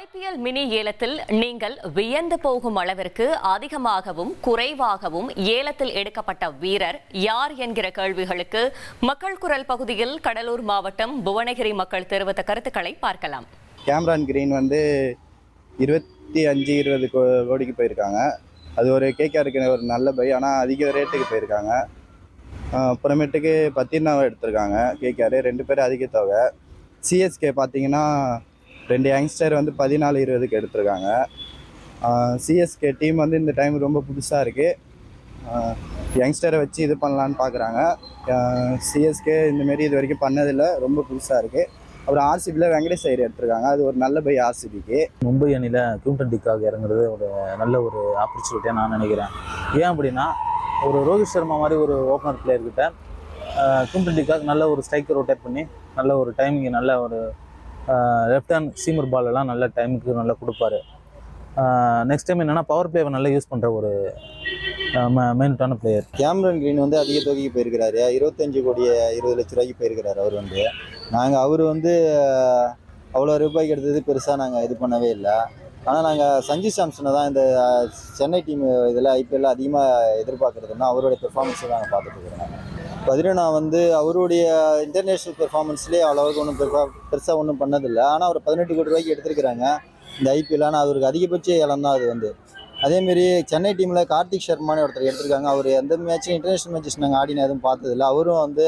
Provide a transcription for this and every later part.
IPL mini ஏலத்தில் நீங்கள் வியந்து போகும் அளவிற்கு அதிகமாகவும் குறைவாகவும் ஏலத்தில் எடுக்கப்பட்ட வீரர் யார் என்கிற கேள்விகளுக்கு மக்கள் குரல் பகுதியில் கடலூர் மாவட்டம் புவனகிரி மக்கள் தெரிவித்த கருத்துக்களை பார்க்கலாம். கேம்ரான் கிரீன் வந்து இருபத்தி அஞ்சு இருபது கோ கோடிக்கு போயிருக்காங்க. அது ஒரு கேகேஆருக்கு ஒரு நல்ல பை ஆனால் அதிக ரேட்டுக்கு போயிருக்காங்க. அப்புறமேட்டுக்கு பத்திர்னாவை எடுத்திருக்காங்க கேகேஆர். ரெண்டு பேரும் அதிக தொகை. சிஎஸ்கே பார்த்தீங்கன்னா ரெண்டு யங்ஸ்டர் வந்து பதினாலு இருபதுக்கு எடுத்திருக்காங்க. சிஎஸ்கே டீம் வந்து இந்த டைம் ரொம்ப புதுசாக இருக்குது யங்ஸ்டரை வச்சு இது பண்ணலான்னு பார்க்குறாங்க சிஎஸ்கே இந்தமாரி இது வரைக்கும் பண்ணதில்லை. ரொம்ப புதுசாக இருக்குது அப்புறம் ஆர்சிபியில் வெங்கடேஷ் ஐயர் எடுத்திருக்காங்க. அது ஒரு நல்ல பை ஆர்சிபிக்கு மும்பை அணியில் கியூண்டன் டிக்காக இறங்குறது ஒரு நல்ல ஒரு ஆப்பர்ச்சுனிட்டியாக நான் நினைக்கிறேன். ஏன் அப்படின்னா ஒரு ரோஹித் சர்மா மாதிரி ஒரு ஓப்பனர் பிளேயர்கிட்ட கியூண்டன் டிக்காக் நல்ல ஒரு ஸ்ட்ரைக்கர் ரொட்டேட் பண்ணி நல்ல ஒரு டைமிங் நல்ல ஒரு லெஃப்ட் ஹேண்ட் சீமர் பால் எல்லாம் நல்ல டைமுக்கு நல்லா கொடுப்பாரு. நெக்ஸ்ட் டைம் என்னென்னா பவர் பிளேவை நல்லா யூஸ் பண்ணுற ஒரு மெயின்டான பிளேயர் கேமரன் கிரீன் வந்து அதிக தொகைக்கு போயிருக்கிறாரு. இருபத்தஞ்சு கோடி இருபது லட்ச ரூபாய்க்கு போயிருக்கிறாரு அவர் வந்து. நாங்கள் அவர் வந்து அவ்வளோ ரூபாய்க்கு எடுத்தது பெருசாக நாங்கள் இது பண்ணவே இல்லை. ஆனால் நாங்கள் சஞ்சு சாம்சனை தான் இந்த சென்னை டீம் இதில் ஐபிஎல்ல அதிகமாக எதிர்பார்க்குறதுன்னா அவருடைய பெர்ஃபார்மன்ஸை நாங்கள் பார்த்துட்டு இருக்கிறோம். நாங்கள் பதினா வந்து அவருடைய இன்டர்நேஷ்னல் பெர்ஃபார்மன்ஸ்லேயே அவ்வளோவுக்கு ஒன்றும் பெருசா பெருசாக ஒன்றும் பண்ணதில்லை. ஆனால் அவர் பதினெட்டு கோடி ரூபாய்க்கு எடுத்திருக்கிறாங்க. இந்த ஐபிஎல் ஆனால் அவருக்கு அதிகபட்ச ஏலம் தான் அது வந்து. அதேமாரி சென்னை டீமில் கார்த்திக் சர்மான்னு ஒருத்தர் எடுத்திருக்காங்க. அவர் எந்த மேட்சும் இன்டர்நேஷனல் மேட்சஸ் நாங்கள் ஆடின எதுவும் பார்த்ததில்ல. அவரும் வந்து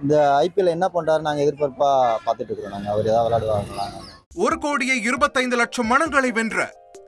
இந்த ஐபிஎல் என்ன பண்ணுறாரு நாங்கள் எதிர்பார்ப்பாக பார்த்துட்டு இருக்கிறோம் நாங்கள் அவர் ஏதாவது விளையாடுவாங்களாங்க ஒரு கோடியே இருபத்தைந்து லட்சம் மனங்களை வென்ற